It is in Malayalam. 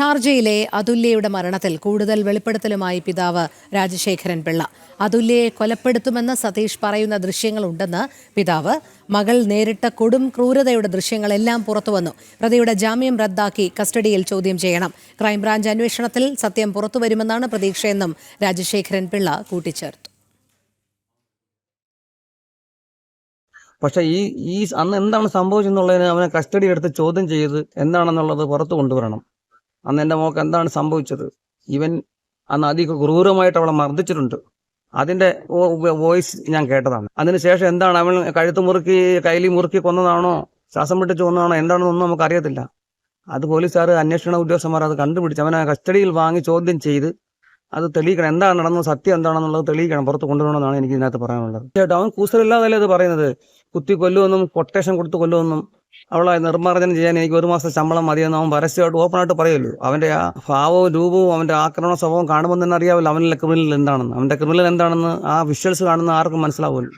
ഷാർജയിലെ അതുല്യയുടെ മരണത്തിൽ കൂടുതൽ വെളിപ്പെടുത്തലുമായി പിതാവ് രാജശേഖരൻ പിള്ള. അതുല്യയെ കൊലപ്പെടുത്തുമെന്ന് സതീഷ് പറയുന്ന ദൃശ്യങ്ങളുണ്ടെന്ന് പിതാവ്. മകൾ നേരിട്ട കൊടും ക്രൂരതയുടെ ദൃശ്യങ്ങളെല്ലാം പുറത്തുവന്നു പ്രതിയുടെ ജാമ്യം റദ്ദാക്കി കസ്റ്റഡിയിൽ ചോദ്യം ചെയ്യണം. ക്രൈംബ്രാഞ്ച് അന്വേഷണത്തിൽ സത്യം പുറത്തുവരുമെന്നാണ് പ്രതീക്ഷയെന്നും രാജശേഖരൻ പിള്ള കൂട്ടിച്ചേർത്തു. പക്ഷേ ഈ ഈ അന്ന് എന്താണ് സംഭവിച്ചെന്നുള്ളതിന് അവനെ കസ്റ്റഡി എടുത്ത് ചോദ്യം ചെയ്ത് എന്താണെന്നുള്ളത് പുറത്തു കൊണ്ടുവരണം. അന്ന് എന്റെ മോക്ക് എന്താണ് സംഭവിച്ചത്? ഇവൻ അന്ന് അധികം ക്രൂരമായിട്ട് അവളെ മർദ്ദിച്ചിട്ടുണ്ട്. അതിന്റെ വോയിസ് ഞാൻ കേട്ടതാണ്. അതിനുശേഷം എന്താണ് അവൻ കഴുത്ത് മുറുക്കി കൈലി മുറുക്കി കൊന്നതാണോ? ശ്വാസം പിടിച്ച് കൊന്നതാണോ? എന്താണെന്നൊന്നും നമുക്ക് അറിയത്തില്ല അത് പോലീസുകാർ അന്വേഷണ ഉദ്യോഗസ്ഥന്മാർ അത് കണ്ടുപിടിച്ച് അവനെ കസ്റ്റഡിയിൽ വാങ്ങി ചോദ്യം ചെയ്ത് അത് തെളിയിക്കണം. എന്താണ് നടന്നത്? സത്യം എന്താണെന്നുള്ളത് തെളിയിക്കണം. പുറത്ത് കൊണ്ടുവരണമെന്നാണ് എനിക്ക് ഇതിനകത്ത് പറയാനുള്ളത്. ചേട്ടാ അവൻ കൂസലില്ലാതല്ലേ അത് പറയുന്നത്? കുത്തി കൊല്ലുമെന്നും കൊട്ടേഷൻ കൊടുത്ത് കൊല്ലുമെന്നും. അവളെ നിർമ്മാർജനം ചെയ്യാൻ എനിക്ക് ഒരു മാസം ശമ്പളം മതിയെന്ന് അവൻ പരസ്യമായിട്ട് ഓപ്പണായിട്ട് പറയുമല്ലോ. അവന്റെ ആ ഭാവവും രൂപവും അവന്റെ ആക്രമണ സ്വഭാവം കാണുമ്പോൾ തന്നെ അറിയാമല്ലോ അവനിലെ ക്രിമിനൽ എന്താണെന്ന്. അവന്റെ ക്രിമിനൽ എന്താണെന്ന് ആ വിഷ്വൽസ് കാണുന്ന ആർക്കും മനസ്സിലാവുമല്ലോ.